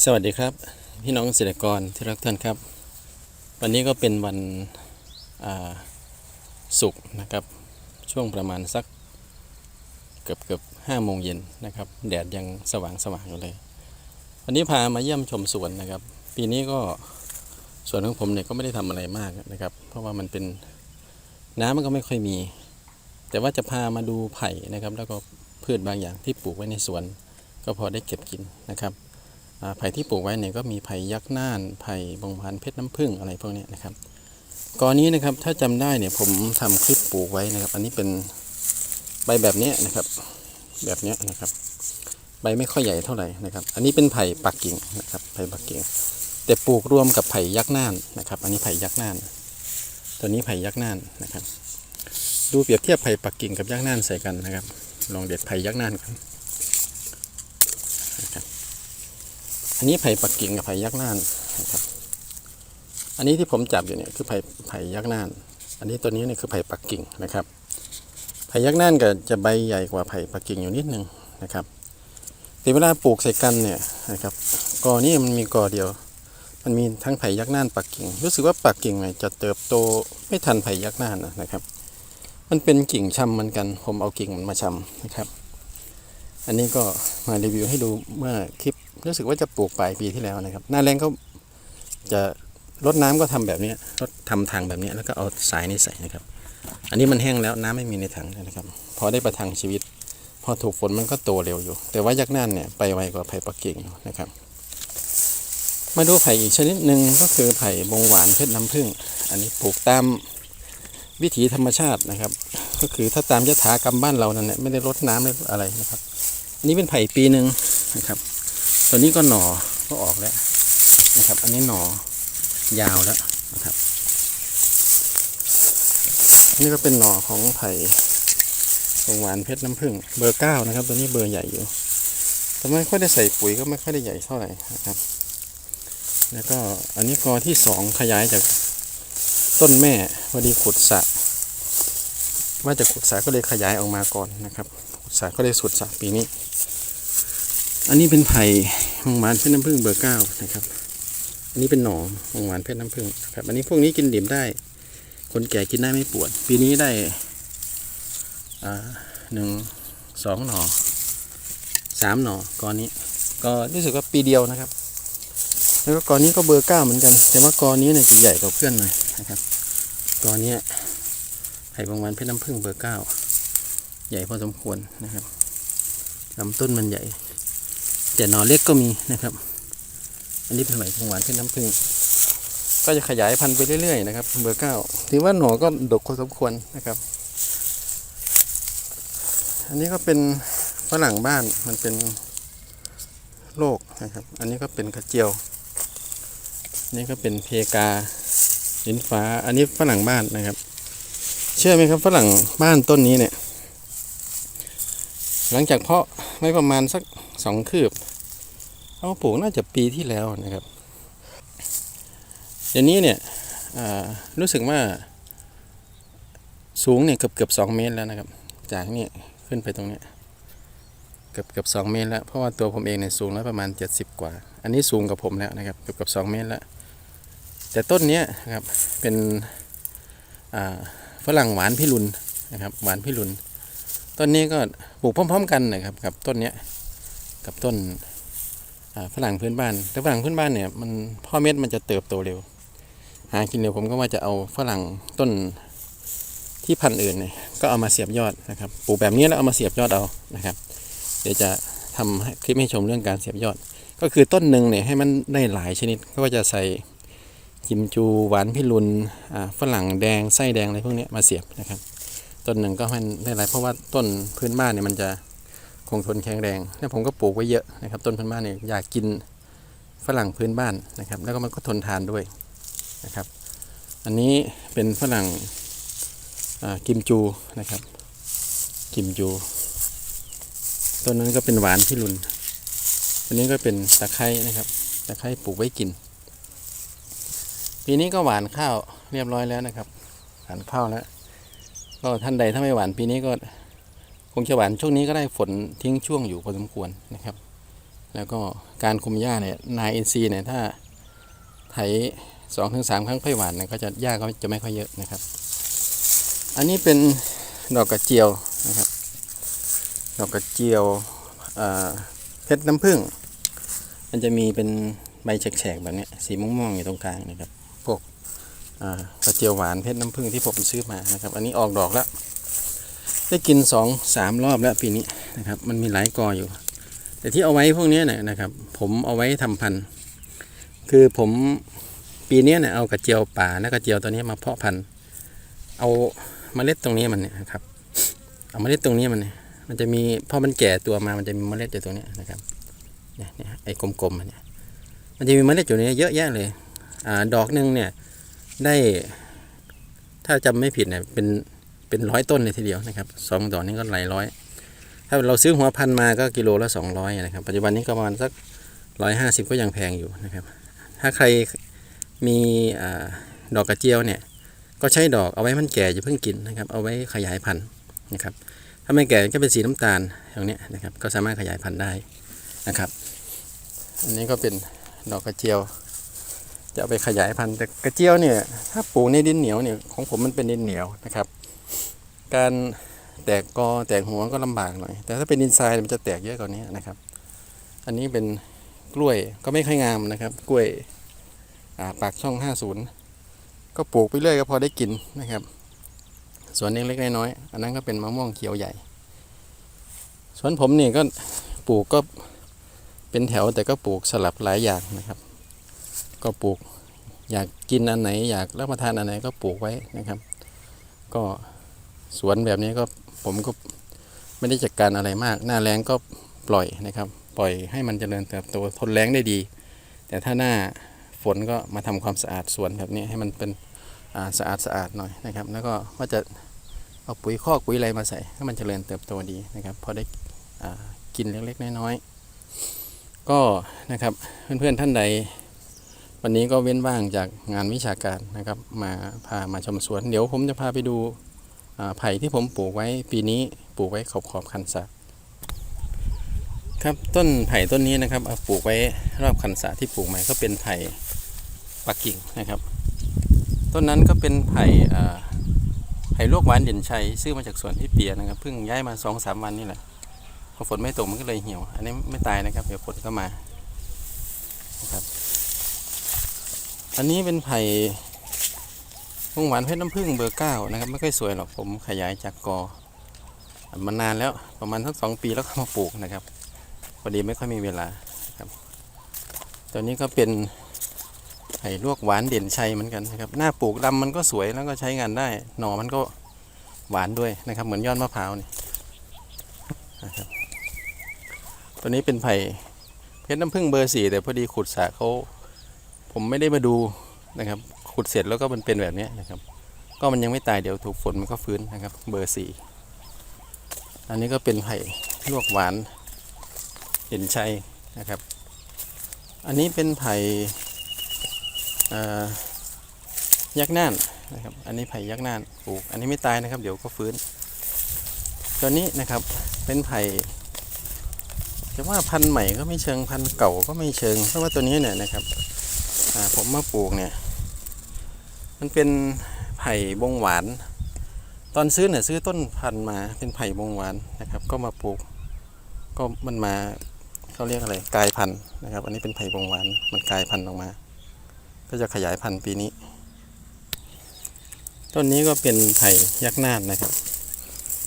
สวัสดีครับ พี่น้องเกษตรกรที่รักท่านครับ วันนี้ก็เป็นวันศุกร์นะครับ ช่วงประมาณสักเกือบเกือบห้าโมงเย็นนะครับ แดดยังสว่างสว่างอยู่เลย วันนี้พามาเยี่ยมชมสวนนะครับ ปีนี้ก็สวนของผมเนี่ยก็ไม่ได้ทำอะไรมากนะครับ เพราะว่ามันเป็นน้ำมันก็ไม่ค่อยมี แต่ว่าจะพามาดูไผ่นะครับ แล้วก็พืชบางอย่างที่ปลูกไว้ในสวน ก็พอได้เก็บกินนะครับ ไผ่ที่ปลูกไว้เนี่ยก็มีไผ่ยักษ์น่านไผ่บงพานเพชรน้ำผึ้งอะไรพวกนี้นะครับกอนี้นะครับถ้าจำได้เนี่ยผมทำคลิปปลูกไว้นะครับ อันนี้เป็นใบแบบนี้นะครับ แบบนี้นะครับ ใบไม่ค่อยใหญ่เท่าไหร่นะครับ อันนี้เป็นไผ่ปักกิ่งนะครับไผ่ปักกิ่ง แต่ปลูกรวมกับไผ่ยักษ์น่านนะครับ อันนี้ไผ่ยักษ์น่าน ตัวนี้ไผ่ยักษ์น่านนะครับ ดูเปรียบเทียบไผ่ปักกิ่งกับยักษ์น่านใส่กันนะครับ ลองเด็ดไผ่ยักษ์น่านกัน อันนี้ไผ่ปักกิ่งกับไผ่ยักษ์น่านนะครับ อันนี้ที่ผมจับอยู่เนี่ยคือไผ่ไผ่ยักษ์น่าน อันนี้ตัวนี้เนี่ยคือไผ่ปักกิ่งนะครับ ไผ่ยักษ์น่านก็จะใบใหญ่กว่าไผ่ปักกิ่งอยู่นิดนึงนะครับแต่เวลาปลูกใส่กันเนี่ยนะครับกอนี้มันมีกอเดียว มันมีทั้งไผ่ยักษ์น่านปักกิ่ง รู้สึกว่าปักกิ่งเนี่ยจะเติบโตไม่ทันไผ่ยักษ์น่านนะครับ มันเป็นกิ่งชำเหมือนกัน ผมเอากิ่งมันมาชำนะครับ อันนี้ก็มารีวิวให้ดูเมื่อคลิป รู้สึกว่าจะปลูกปลายปีที่แล้วนะครับ หน้าแรงก็จะรดน้ำก็ทำแบบนี้รดทำทางแบบนี้แล้วก็เอาสายนี้ใส่นะครับ อันนี้มันแห้งแล้วน้ำไม่มีในถังนะครับ พอได้ประทังชีวิต พอถูกฝนมันก็โตเร็วอยู่ แต่ว่ายักษ์นั่นเนี่ยไปไวกว่าไผ่ปักกิ่งนะครับ มาดูไผ่อีกชนิดหนึ่งก็คือไผ่บงหวานเพชรน้ำผึ้งอันนี้ปลูกตามวิถีธรรมชาตินะครับ ก็คือถ้าตามยถากรรมบ้านเรานั่นแหละไม่ได้รดน้ำอะไรนะครับ อันนี้เป็นไผ่ปีหนึ่งนะครับ ตัวนี้ก็หน่อก็ออกแล้วนะครับ อันนี้หน่อยาวแล้วนะครับนนี้ก็เป็นหน่อของไผ่หงหวานเพชรน้ำผึ้งเบอร์เก้านะครับ ตัวนี้เบอร์ใหญ่อยู่ แต่ไม่ค่อยได้ใส่ปุ๋ยก็ไม่ค่อยได้ใหญ่เท่าไหร่นะครับ แล้วก็อันนี้กอที่สองขยายจากต้นแม่พอดีขุดสระว่าจะขุดสระก็เลยขยายออกมาก่อนนะครับ ขุดสระก็เลยสุดสระปีนี้ อันนี้เป็นไผ่หงหวานเพชรน้ำผึ้งเบอร์เก้านะครับ อันนี้เป็นหน่อหงหวานเพชรน้ำผึ้งครับ อันนี้พวกนี้กินดิ่มได้ คนแก่กินได้ไม่ปวด ปีนี้ได้หนึ่งสองหน่อสามหน่อก้อนนี้ ก็รู้สึกว่าปีเดียวนะครับ แล้วก็กอนนี้ก็เบอร์เก้าเหมือนกัน แต่ว่ากอนนี้เนี่ยจะใหญ่กว่าเพื่อนหน่อยนะครับกอเนี้ไผ่บางวันเพชรน้ำผึ้งเบอร์เก้าใหญ่พอสมควรนะครับลำต้นมันใหญ่ แต่หน่อเล็กก็มีนะครับ อันนี้เป็นไหมของหวานเพชรน้ำผึ้งก็จะขยายพันธุ์ไปเรื่อยๆนะครับเบอร์เก้าถือว่าหน่อก็ดกพอสมควรนะครับ อันนี้ก็เป็นฝรั่งบ้านมันเป็นโรคนะครับ อันนี้ก็เป็นกระเจียว นี่ก็เป็นเพกาลิ้นฟ้า อันนี้ฝรั่งบ้านนะครับ เชื่อไหมครับฝรั่งบ้านต้นนี้เนี่ย หลังจากเพาะไว้ประมาณสักสองคืบ เอาปลูกน่าจะปีที่แล้วนะครับเดี๋ยวนี้เนี่ยรู้สึกว่าสูงเนี่ยเกือบเกือบสองเมตรแล้วนะครับ จากนี่ขึ้นไปตรงนี้เกือบเกือบสองเมตรแล้วเพราะว่าตัวผมเองเนี่ยสูงแล้วประมาณ 70 กว่า อันนี้สูงกับผมแล้วนะครับเกือบเกือบสองเมตรแล้วแต่ต้นเนี้ยนะครับเป็นฝรั่งหวานพิรุณนะครับหวานพิรุณต้นนี้ก็ปลูกพร้อม ๆ กันนะครับกับต้นเนี้ยกับต้น ฝรั่งพื้นบ้าน แต่ฝรั่งพื้นบ้านเนี่ยมันพ่อเม็ดมันจะเติบโตเร็ว หากินเร็วผมก็ว่าจะเอาฝรั่งต้นที่พันธุ์อื่นเนี่ยก็เอามาเสียบยอดนะครับปลูกแบบนี้แล้วเอามาเสียบยอดเอานะครับ เดี๋ยวจะทำให้คลิปให้ชมเรื่องการเสียบยอด ก็คือต้นหนึ่งเนี่ยให้มันได้หลายชนิดก็จะใส่กิมจูหวานพิรุณอ่าฝรั่งแดงไส้แดงอะไรพวกนี้มาเสียบนะครับ ต้นหนึ่งก็ให้ได้หลายเพราะว่าต้นพื้นบ้านเนี่ยมันจะ คงทนแข็งแรง แล้วผมก็ปลูกไว้เยอะนะครับ ต้นพื้นบ้านเนี่ยอยากกินฝรั่งพื้นบ้านนะครับ แล้วก็มันก็ทนทานด้วยนะครับ อันนี้เป็นฝรั่งกิมจูนะครับ กิมจูต้นนั้นก็เป็นหวานพิรุณอันนี้ก็เป็นตะไคร้นะครับ ตะไคร้ปลูกไว้กิน ปีนี้ก็หวานข้าวเรียบร้อยแล้วนะครับ หวานข้าวแล้วก็ท่านใดถ้าไม่หวานปีนี้ก็ คงจะหวานช่วงนี้ก็ได้ฝนทิ้งช่วงอยู่พอสมควรนะครับ แล้วก็การคุมหญ้าเนี่ยนายอินทรีเนี่ยถ้าไถสองถึงสามครั้งค่อยหวานเนี่ยก็จะหญ้าก็จะไม่ค่อยเยอะนะครับ อันนี้เป็นดอกกระเจียวนะครับ ดอกกระเจียวเพชรน้ำผึ้งมันจะมีเป็นใบแฉกๆแบบนี้สีม่วงๆอยู่ตรงกลางนะครับพวกกระเจียวหวานเพชรน้ำผึ้งที่ผมซื้อมานะครับ อันนี้ออกดอกแล้ว ได้กินสองสามรอบแล้วปีนี้นะครับ มันมีหลายกออยู่ แต่ที่เอาไว้พวกนี้เนี่ยนะครับ ผมเอาไว้ทำพันธุ์ คือผมปีนี้เนี่ยเอากระเจียวป่าและกระเจียวตัวนี้มาเพาะพันธุ์ เอาเมล็ดตรงนี้มันเนี่ยนะครับ เอาเมล็ดตรงนี้มันเนี่ยมันจะมีพอมันแก่ตัวมามันจะมีเมล็ดอยู่ตรงนี้นะครับเนี่ยเนี่ยไอ้กลมๆมันเนี่ยมันจะมีเมล็ดอยู่ในนี้เยอะแยะเลย อ่าดอกหนึ่งเนี่ยได้ถ้าจำไม่ผิดเนี่ยเป็น เป็นร้อยต้นเลยทีเดียวนะครับสองดอกนี้ก็หลายร้อย ถ้าเราซื้อหัวพันมาก็กิโลละสองร้อยนะครับ ปัจจุบันนี้ก็ประมาณสักร้อยห้าสิบก็ยังแพงอยู่นะครับ ถ้าใครมีอดอกกระเจียวเนี่ย ก็ใช้ดอกเอาไว้มันแก่อย่าเพิ่งกินนะครับ เอาไว้ขยายพันธุ์นะครับ ถ้าไม่แก่ก็เป็นสีน้ำตาลอย่างนี้นะครับ ก็สามารถขยายพันธุ์ได้นะครับ อันนี้ก็เป็นดอกกระเจียว จะเอาไปขยายพันธุ์แต่กระเจียวเนี่ย ถ้าปลูกในดินเหนียวเนี่ยของผมมันเป็นดินเหนียวนะครับ การแตกกอแตกหัวก็ลำบากหน่อย แต่ถ้าเป็นดินทรายมันจะแตกเยอะกว่านี้นะครับ อันนี้เป็นกล้วยก็ไม่ค่อยงามนะครับ กล้วยปากช่อง 50 ก็ปลูกไปเรื่อยก็พอได้กินนะครับ สวนเล็กๆน้อยๆอันนั้นก็เป็นมะม่วงเขียวใหญ่ สวนผมนี่ก็ปลูกก็เป็นแถวแต่ก็ปลูกสลับหลายอย่างนะครับ ก็ปลูกอยากกินอันไหนอยากรับประทานอันไหนก็ปลูกไว้นะครับ ก็ สวนแบบนี้ก็ผมก็ไม่ได้จัดการอะไรมาก หน้าแรงก็ปล่อยนะครับ ปล่อยให้มันเจริญเติบโตทนแรงได้ดี แต่ถ้าหน้าฝนก็มาทำความสะอาดสวนแบบนี้ให้มันเป็นสะอาดสะอาดหน่อยนะครับ แล้วก็ว่าจะเอาปุ๋ยคอกปุ๋ยอะไรมาใส่ให้มันเจริญเติบโตดีนะครับ พอได้กินเล็กๆน้อยๆก็นะครับเพื่อนๆท่านใด วันนี้ก็เว้นว่างจากงานวิชาการนะครับ มาพามาชมสวน เดี๋ยวผมจะพาไปดู ไผ่ที่ผมปลูกไว้ปีนี้ปลูกไว้ขอบขอบคันสะครับต้นไผ่ต้นนี้นะครับเอาปลูกไว้รอบคันสะที่ปลูกใหม่ก็เป็นไผ่ปักกิ่งนะครับ ต้นนั้นก็เป็นไผ่อ่าไผ่ลวกหวานเด่นชัยซื้อมาจากสวนพี่เปียนะครับเพิ่งย้ายมาสองสามวันนี่แหละพอฝนไม่ตกมันก็เลยเหี่ยว อันนี้ไม่ตายนะครับเดี๋ยวฝนก็มานะครับ อันนี้เป็นไผ่ พงหวานเพชรน้ำผึ้งเบอร์เก้านะครับ ไม่ค่อยสวยหรอกผมขยายจากกอมานานแล้วประมาณสักสองปีแล้วก็มาปลูกนะครับพอดีไม่ค่อยมีเวลาครับตัวนี้ก็เป็นไผ่ลวกหวานเด่นชัยเหมือนกันนะครับ หน้าปลูกดำมันก็สวยแล้วก็ใช้งานได้ หน่อมันก็หวานด้วยนะครับ เหมือนยอดมะพร้าวนี่นะครับตัวนี้เป็นไผ่เพชรน้ำผึ้งเบอร์สี่แต่พอดีขุดสระเขาผมไม่ได้มาดูนะครับ ขุดเสร็จแล้วก็มันเป็นแบบนี้นะครับ ก็มันยังไม่ตายเดี๋ยวถูกฝนมันก็ฟื้นนะครับ เบอร์สี่อันนี้ก็เป็นไผ่ลวกหวานเห็นชัยนะครับ อันนี้เป็นไผ่ยักษ์น่านนะครับ อันนี้ไผ่ยักษ์น่านปลูก อันนี้ไม่ตายนะครับ เดี๋ยวก็ฟื้น ตัวนี้นะครับเป็นไผ่จะว่าพันธุ์ใหม่ก็ไม่เชิงพันธุ์เก่าก็ไม่เชิง เพราะว่าตัวนี้เนี่ยนะครับผมมาปลูกเนี่ย มันเป็นไผ่บงหวาน ตอนซื้อเนี่ยซื้อต้นพันธุ์มาเป็นไผ่บงหวานนะครับ ก็มาปลูก ก็มันมาเขาเรียกอะไรกลายพันธุ์นะครับ อันนี้เป็นไผ่บงหวานมันกลายพันธุ์ออกมา ก็จะขยายพันธุ์ปีนี้ ต้นนี้ก็เป็นไผ่ยักษ์นาดนะครับ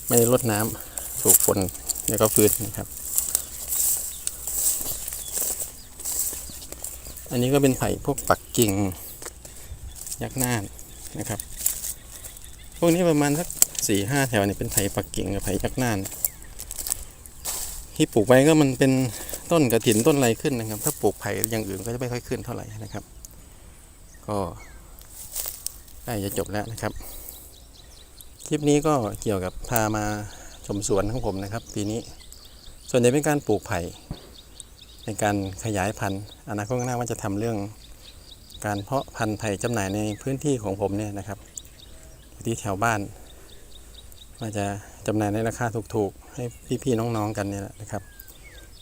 ไม่ได้รดน้ำถูกฝนแล้วก็ฟื้นนะครับอันนี้ก็เป็นไผ่พวกปักกิ่ง ยักษ์น่านนะครับ พวกนี้ประมาณสักสี่ห้าแถวเนี่ยเป็นไผ่ปักกิ่งกับไผ่ยักษ์น่าน ที่ปลูกไว้ก็มันเป็นต้นกระถินต้นอะไรขึ้นนะครับ ถ้าปลูกไผ่อย่างอื่นก็จะไม่ค่อยขึ้นเท่าไหร่นะครับ ก็ใกล้จะจบแล้วนะครับ คลิปนี้ก็เกี่ยวกับพามาชมสวนของผมนะครับ ปีนี้ส่วนใหญ่เป็นการปลูกไผ่ในการขยายพันธุ์อนาคตข้างหน้าว่าจะทำเรื่อง การเพาะพันธุ์ไผ่จำหน่ายในพื้นที่ของผมเนี่ยนะครับ ที่แถวบ้านว่าจะจำหน่ายในราคาถูกๆ ให้พี่ๆน้องๆกันเนี่ยนะครับ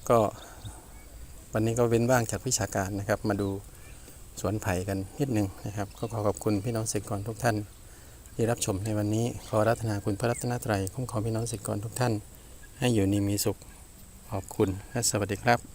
ก็วันนี้ก็เว้นว่างจากวิชาการนะครับ มาดูสวนไผ่กันนิดนึงนะครับ ก็ขอขอบคุณพี่น้องเกษตรกรทุกท่าน ที่รับชมในวันนี้ขอรัตนาคุณพระรัตนตรัยคุ้มครองพี่น้องเกษตรกรทุกท่าน ให้อยู่ดีมีสุขขอบคุณและสวัสดีครับ